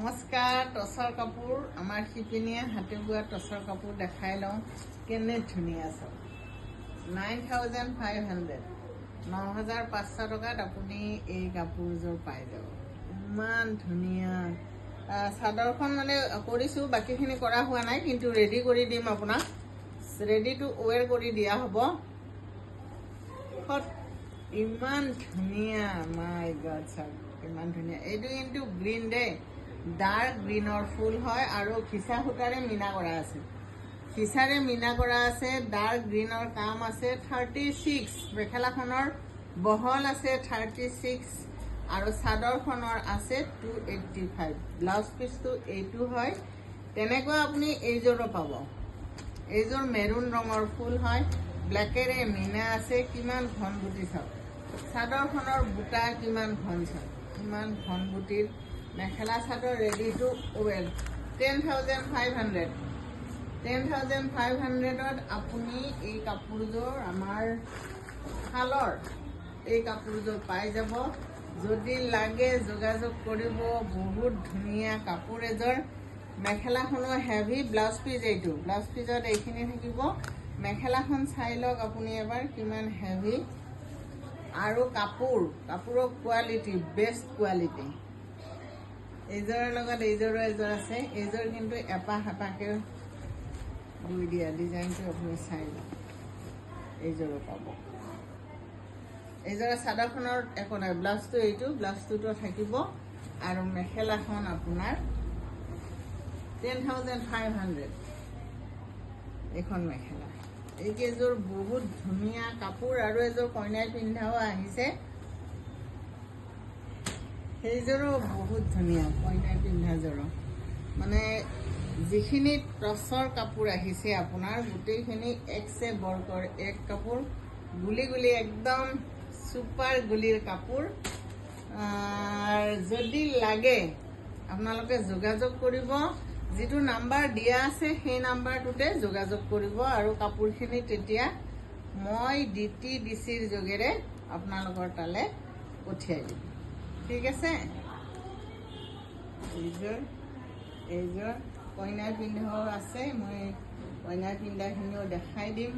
নমস্কাৰ টচৰ কাপোৰ আমাৰ শিপিনীয়ে হাতে বোৱা টচৰ কাপোৰ দেখাই লওঁ কেনে ধুনীয়া চাওক নাইন থাউজেণ্ড ফাইভ হাণ্ড্ৰেড ন হাজাৰ পাঁচশ টকাত আপুনি এই কাপোৰযোৰ পাই যাব। ইমান ধুনীয়া। চাদৰখন মানে কৰিছোঁ বাকীখিনি কৰা হোৱা নাই কিন্তু ৰেডি কৰি দিম আপোনাক। ৰেডি টু ৱেৰ কৰি দিয়া হ'ব। ইমান ধুনীয়া। মাই গড চাওক ইমান ধুনীয়া। এইটো কিন্তু গ্ৰীণ দেই। ডাৰ্ক গ্ৰীণৰ ফুল হয় আৰু খিচা সূতাৰে মীনা কৰা আছে। খিচাৰে মীনা কৰা আছে ডাৰ্ক গ্ৰীণৰ কাম আছে থাৰ্টি ছিক্স মেখেলাখনৰ বহল আছে থাৰ্টি ছিক্স আৰু চাদৰখনৰ আছে টু এইটটি ফাইভ ব্লাউজ পিচটো এইটো হয়। তেনেকুৱা আপুনি এইযোৰো পাব। এইযোৰ মেৰুণ ৰঙৰ ফুল হয়। ব্লেকেৰে মীনা আছে কিমান ঘন চাওক। চাদৰখনৰ বুটা কিমান ঘন চাওক। কিমান ঘন বুটিৰ মেখেলা চাদৰ ready to wear ten thousand five hundred ten thousand five হাণ্ড্ৰেডত আপুনি এই কাপোৰযোৰ আমাৰ শালৰ এই কাপোৰযোৰ পাই যাব। যদি লাগে যোগাযোগ কৰিব বহুত ধুনীয়া কাপোৰ এযোৰ। মেখেলাখনো হেভি ব্লাউজ পিচ এইটো ব্লাউজ পিচত এইখিনি থাকিব। মেখেলাখন চাই লওক আপুনি এবাৰ কিমান হেভি আৰু কাপোৰ কাপোৰৰ কোৱালিটি বেষ্ট কোৱালিটি এইযোৰৰ লগত এইযোৰো এযোৰ আছে। এইযোৰ কিন্তু এপাহ এপাহকৈ বৈ দিয়া। ডিজাইনটো আপুনি চাই লওক। এইযোৰো পাব। এইযোৰা চাদৰখনৰ একো নাই। ব্লাউজটো এইটো। ব্লাউজটোতো থাকিব। আৰু মেখেলাখন আপোনাৰ টেন থাউজেণ্ড ফাইভ হাণ্ড্ৰেড এইখন মেখেলা। এইকেইযোৰ বহুত ধুনীয়া কাপোৰ আৰু এযোৰ কইনাই পিন্ধাও আহিছে। সেইযোৰো বহুত ধুনীয়া কইনাই পিন্ধাযোৰো মানে যিখিনি টচৰ কাপোৰ আহিছে আপোনাৰ গোটেইখিনি একছে বৰ্কৰ এক কাপোৰ গুলি গুলি একদম চুপাৰ গুলিৰ কাপোৰ। যদি লাগে আপোনালোকে যোগাযোগ কৰিব। যিটো নাম্বাৰ দিয়া আছে সেই নাম্বাৰটোতে যোগাযোগ কৰিব আৰু কাপোৰখিনি তেতিয়া মই ডি টি ডি চিৰ যোগেৰে আপোনালোকৰ তালৈ পঠিয়াই দিম। ঠিক আছে? এইযোৰ এইযোৰ কইনাই পিন্ধাও আছে মই কইনাই পিন্ধাখিনিও দেখাই দিম।